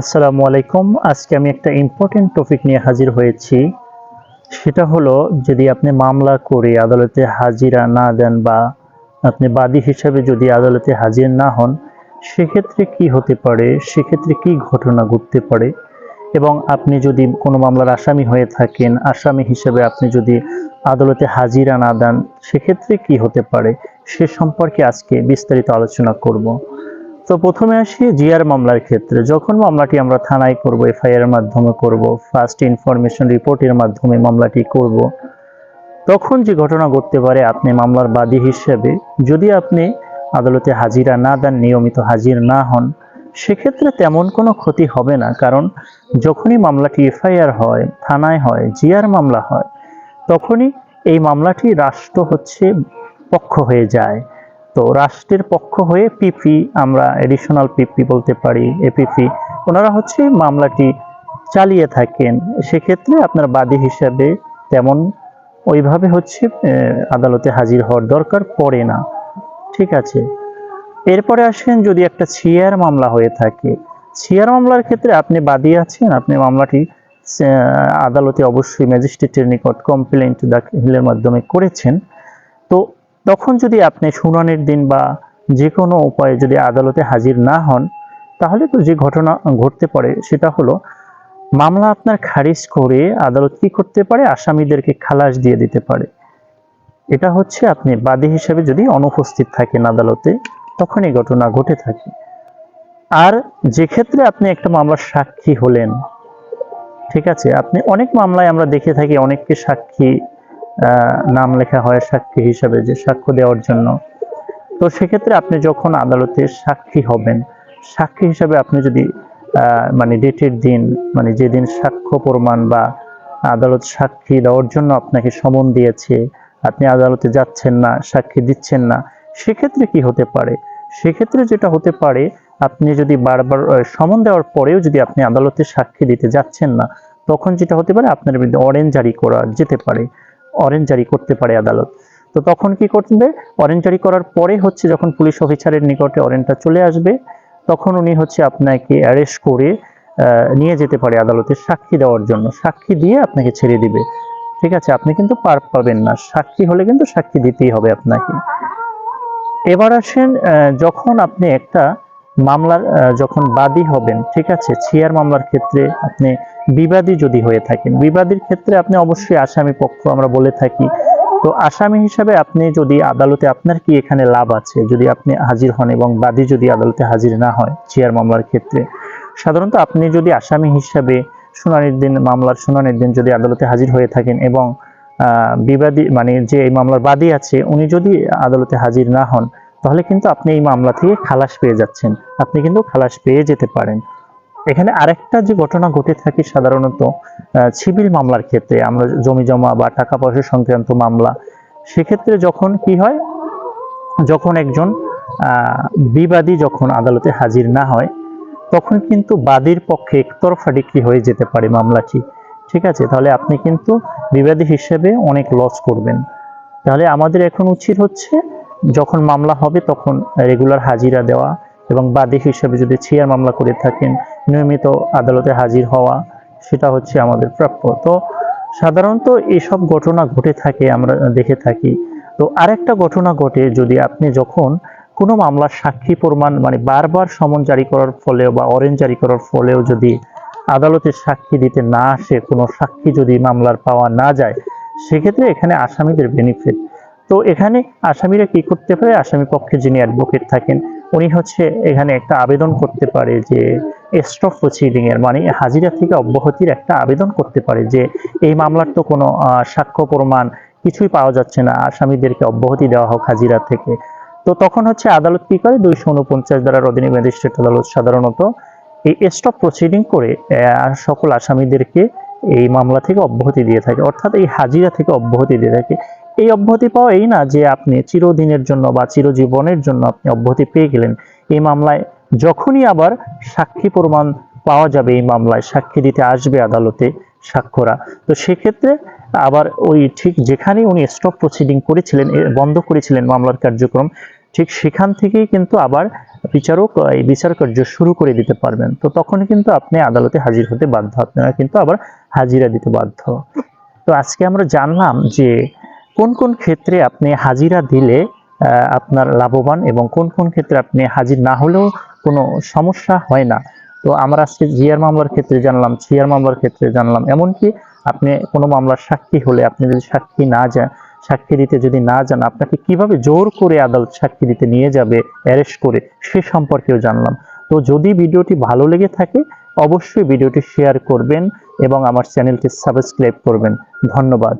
আসসালামু আলাইকুম। আজকে আমি একটা ইম্পর্টেন্ট টপিক নিয়ে হাজির হয়েছি। সেটা হলো, যদি আপনি মামলা করে আদালতে হাজিরা না দেন বা আপনি বাদী হিসাবে যদি আদালতে হাজির না হন, সেক্ষেত্রে কি হতে পারে? সেক্ষেত্রে কি ঘটনা ঘটতে পারে? এবং আপনি যদি কোনো মামলার আসামি হয়ে থাকেন, আসামি হিসেবে আপনি যদি আদালতে হাজিরা না দেন, সেক্ষেত্রে কি হতে পারে? সে সম্পর্কে আজকে বিস্তারিত আলোচনা করব। তো প্রথমে আসি জিআর মামলার ক্ষেত্রে। যখন মামলাটি আমরা থানায় করব, এফআইআর এর মাধ্যমে করব ফার্স্ট ইনফরমেশন রিপোর্টের মাধ্যমে মামলাটি করব, তখন যে ঘটনা ঘটতে পারে আপনি মামলার বাদী হিসেবে, যদি আপনি আদালতে হাজিরা না দেন, নিয়মিত হাজির না হন, সেক্ষেত্রে তেমন কোনো ক্ষতি হবে না। কারণ যখনই মামলাটি এফআইআর হয়, থানায় হয়, জিআর মামলা হয়, তখনই এই মামলাটি রাষ্ট্র হচ্ছে পক্ষ হয়ে যায়। তো রাষ্ট্রের পক্ষ হয়ে পিপি আমরা এডিশনাল পিপি বলতে পারি এপিপি ওনারা হচ্ছে মামলাটি চালিয়ে থাকেন। সেক্ষেত্রে আপনার বাদী হিসাবে তেমন ওইভাবে হচ্ছে আদালতে হাজির হওয়ার দরকার পড়ে না। ঠিক আছে? এরপরে আসেন যদি একটা ছিয়ার মামলা হয়ে থাকে। ছিয়ার মামলার ক্ষেত্রে আপনি বাদী আছেন, আপনি মামলাটি আদালতে অবশ্যই ম্যাজিস্ট্রেটের নিকট কমপ্লেন্ট দাখিলের মাধ্যমে করেছেন। তো তখন যদি আপনি শুনানির দিন বা যে কোনো উপায়ে যদি আদালতে হাজির না হন, তাহলে তো যে ঘটনা ঘটতে পারে সেটা হলো, মামলা আপনার খারিজ করে আদালত কি করতে পারে? আসামিদেরকে খালাস দিয়ে দিতে পারে। এটা হচ্ছে আপনি বাদী হিসেবে যদি অনুপস্থিত থাকেন আদালতে তখন এই ঘটনা ঘটে থাকে। আর যে ক্ষেত্রে আপনি একটা মামলার সাক্ষী হলেন, ঠিক আছে? আপনি অনেক মামলায় আমরা দেখে থাকি অনেককে সাক্ষী নাম লেখা হয় সাক্ষী হিসাবে যে সাক্ষ্য দেওয়ার জন্য। তো সেক্ষেত্রে আপনি যখন আদালতে সাক্ষী হবেন, সাক্ষী হিসাবে আপনি যদি মানে ডেটের দিন মানে যেদিন সাক্ষ্য প্রমাণ বা আদালত সাক্ষী দেওয়ার জন্য আপনাকে সমন দিয়েছে, আপনি আদালতে যাচ্ছেন না, সাক্ষী দিচ্ছেন না, সেক্ষেত্রে কি হতে পারে? সেক্ষেত্রে যেটা হতে পারে, আপনি যদি বারবার সমন দেওয়ার পরেও যদি আপনি আদালতে সাক্ষী দিতে যাচ্ছেন না, তখন যেটা হতে পারে, আপনার বিরুদ্ধে অরেঞ্জ জারি করা যেতে পারে। অরেঞ্জ জারি করতে পারে আদালত। তো তখন কি করবে? অরেঞ্জ জারি করার পরে হচ্ছে যখন পুলিশ অফিসারের নিকটে অরেঞ্জটা চলে আসবে, তখন উনি হচ্ছে আপনাকে অ্যারেস্ট করে নিয়ে যেতে পারে আদালতে সাক্ষী দেওয়ার জন্য। সাক্ষী দিয়ে আপনাকে ছেড়ে দিবে। ঠিক আছে? আপনি কিন্তু পার পাবেন না। সাক্ষী হলে কিন্তু সাক্ষী দিতেই হবে আপনাকে। এবার আসেন যখন আপনি একটা মামলার যখন বাদী হবেন, ঠিক আছে, ছিয়ার মামলার ক্ষেত্রে আপনি বিবাদী যদি হয়ে থাকেন, বিবাদীর ক্ষেত্রে আপনি অবশ্যই আসামি পক্ষ আমরা বলে থাকি। তো আসামি হিসাবে আপনি যদি আদালতে, আপনার কি এখানে লাভ আছে? যদি আপনি হাজির হন এবং বাদী যদি আদালতে হাজির না হয় চেয়ার মামলার ক্ষেত্রে। সাধারণত আপনি যদি আসামি হিসাবে শুনানির দিন, মামলার শুনানির দিন যদি আদালতে হাজির হয়ে থাকেন এবং বিবাদী মানে যে এই মামলার বাদী আছে, উনি যদি আদালতে হাজির না হন তাহলে কিন্তু আপনি এই মামলা থেকে খালাস পেয়ে যাচ্ছেন। আপনি কিন্তু খালাস পেয়ে যেতে পারেন। এখানে আরেকটা যে ঘটনা ঘটে থাকে সাধারণত সিভিল মামলার ক্ষেত্রে, আমরা জমি জমা বা টাকা পয়সা সংক্রান্ত মামলা, সেক্ষেত্রে যখন কি হয়? যখন একজন বিবাদী যখন আদালতে হাজির না হয়, তখন কিন্তু বাদীর পক্ষে একতরফা ডিক্রি হয়ে যেতে পারে মামলাটি। ঠিক আছে? তাহলে আপনি কিন্তু বিবাদী হিসেবে অনেক লস করবেন। তাহলে আমাদের এখন উচিত হচ্ছে যখন মামলা হবে তখন রেগুলার হাজিরা দেওয়া এবং বাদী হিসেবে যদি ছিয়ার মামলা করে থাকেন, নিয়মিত আদালতে হাজির হওয়া, সেটা হচ্ছে আমাদের প্রাপ্য। তো সাধারণত এসব ঘটনা ঘটে থাকে, আমরা দেখে থাকি। তো আরেকটা ঘটনা ঘটে যদি আপনি যখন কোনো মামলার সাক্ষী প্রমাণ মানে বারবার সমন জারি করার ফলেও বা অরেঞ্জ জারি করার ফলেও যদি আদালতে সাক্ষী দিতে না আসে, কোনো সাক্ষী যদি মামলার পাওয়া না যায়, সেক্ষেত্রে এখানে আসামিদের বেনিফিট তো এখানে আসামিরা কি করতে পারে? আসামি পক্ষে যিনি অ্যাডভোকেট থাকেন, উনি হচ্ছে এখানে একটা আবেদন করতে পারে যে স্টপ প্রসিডিং এর মানে হাজিরা থেকে অব্যাহতির একটা আবেদন করতে পারে যে এই মামলার তো কোনো সাক্ষ্য প্রমাণ কিছুই পাওয়া যাচ্ছে না, আসামিদেরকে অব্যাহতি দেওয়া হোক হাজিরা থেকে। তো তখন হচ্ছে আদালত কি করে? দুইশো উনপঞ্চাশ দ্বারা অধীনে ম্যাজিস্ট্রেট আদালত সাধারণত এই স্টপ প্রসিডিং করে সকল আসামিদেরকে এই মামলা থেকে অব্যাহতি দিয়ে থাকে, অর্থাৎ এই হাজিরা থেকে অব্যাহতি দিয়ে থাকে। এই অব্যাহতি পাওয়া এই না যে আপনি চিরদিনের জন্য বা চিরজীবনের জন্য আপনি অব্যাহতি পেয়ে গেলেন। এই মামলায় যখনই আবার সাক্ষী প্রমাণ পাওয়া যাবে, এই মামলায় সাক্ষী দিতে আসবে আদালতে সাক্ষরা তো সেক্ষেত্রে আবার ওই ঠিক যেখানে উনি স্টপ প্রসিডিং করেছিলেন বন্ধ করেছিলেন মামলার কার্যক্রম, ঠিক সেখান থেকেই কিন্তু আবার বিচারক এই বিচার কার্য শুরু করে দিতে পারবেন। তো তখন কিন্তু আপনি আদালতে হাজির হতে বাধ্য, আপনারা কিন্তু আবার হাজিরা দিতে বাধ্য। তো আজকে আমরা জানলাম যে কোন কোন ক্ষেত্রে আপনি হাজিরা দিলে আপনার লাভবান এবং কোন কোন ক্ষেত্রে আপনি হাজির না হলেও কোনো সমস্যা হয় না? তো আমরা আজকে জিয়ার মামলার ক্ষেত্রে জানলাম সিয়ার মামলার ক্ষেত্রে জানলাম। এমনকি আপনি কোনো মামলার সাক্ষী হলে, আপনি যদি সাক্ষী না যান, সাক্ষী দিতে যদি না যান, আপনাকে কীভাবে জোর করে আদালত সাক্ষী দিতে নিয়ে যাবে, অ্যারেস্ট করে, সে সম্পর্কেও জানলাম। তো যদি ভিডিওটি ভালো লেগে থাকে, অবশ্যই ভিডিওটি শেয়ার করবেন এবং আমার চ্যানেলটি সাবস্ক্রাইব করবেন। ধন্যবাদ।